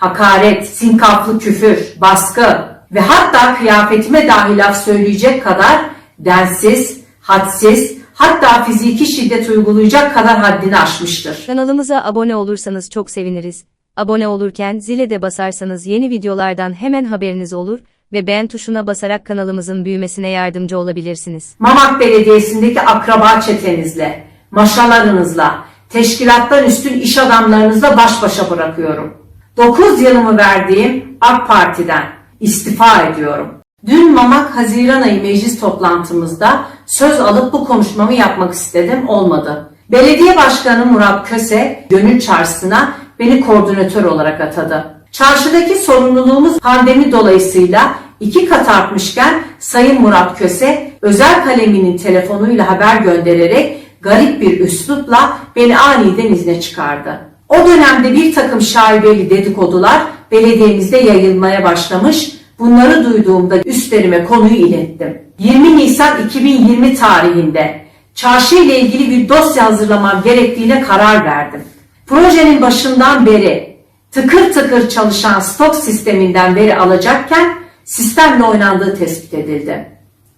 hakaret, sinkaflı küfür, baskı ve hatta kıyafetime dahi laf söyleyecek kadar densiz, hadsiz, hatta fiziki şiddet uygulayacak kadar haddini aşmıştır. Kanalımıza abone olursanız çok seviniriz. Abone olurken zile de basarsanız yeni videolardan hemen haberiniz olur ve beğen tuşuna basarak kanalımızın büyümesine yardımcı olabilirsiniz. Mamak Belediyesi'ndeki akraba çetenizle, maşalarınızla, teşkilattan üstün iş adamlarınızla baş başa bırakıyorum. 9 yılımı verdiğim AK Parti'den istifa ediyorum. Dün Mamak Haziran ayı meclis toplantımızda söz alıp bu konuşmamı yapmak istedim, olmadı. Belediye Başkanı Murat Köse, Gönül Çarşısı'na beni koordinatör olarak atadı. Çarşıdaki sorumluluğumuz pandemi dolayısıyla iki kat artmışken Sayın Murat Köse özel kaleminin telefonuyla haber göndererek garip bir üslupla beni aniden izne çıkardı. O dönemde bir takım şaibeli dedikodular belediyemizde yayılmaya başlamış. Bunları duyduğumda üstlerime konuyu ilettim. 20 Nisan 2020 tarihinde çarşı ile ilgili bir dosya hazırlamam gerektiğine karar verdim. Projenin başından beri tıkır tıkır çalışan stok sisteminden veri alacakken sistemle oynandığı tespit edildi.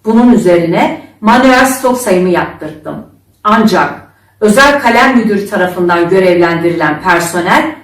Bunun üzerine manuel stok sayımı yaptırdım. Ancak özel kalem müdürü tarafından görevlendirilen personel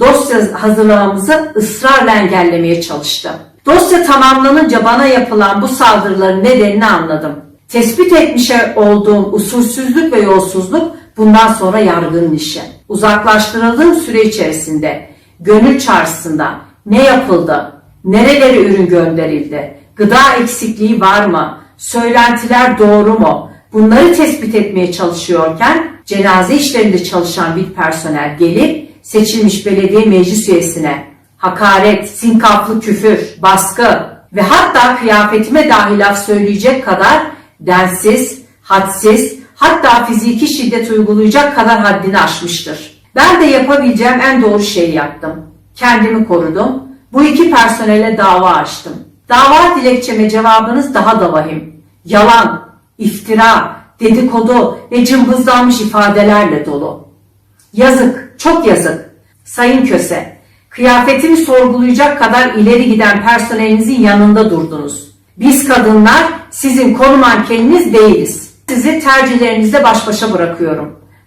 dosya hazırlamamızı ısrarla engellemeye çalıştı. Dosya tamamlanınca bana yapılan bu saldırıların nedenini anladım. Tespit etmiş olduğum usulsüzlük ve yolsuzluk bundan sonra yargının işi. Uzaklaştırıldığım süre içerisinde gönül çarşısında ne yapıldı, nerelere ürün gönderildi, gıda eksikliği var mı, söylentiler doğru mu, bunları tespit etmeye çalışıyorken cenaze işlerinde çalışan bir personel gelip seçilmiş belediye meclis üyesine hakaret, sinkaflı küfür, baskı ve hatta kıyafetime dahi laf söyleyecek kadar densiz, hadsiz, hatta fiziki şiddet uygulayacak kadar haddini aşmıştır. Ben de yapabileceğim en doğru şeyi yaptım. Kendimi korudum. Bu iki personele dava açtım. Dava dilekçeme cevabınız daha da vahim. Yalan, iftira, dedikodu ve cımbızlanmış ifadelerle dolu. Yazık, çok yazık. Sayın Köse, kıyafetimi sorgulayacak kadar ileri giden personelinizin yanında durdunuz. Biz kadınlar sizin konu mankeniniz değiliz. Sizi tercihlerinizle baş başa bırakıyorum.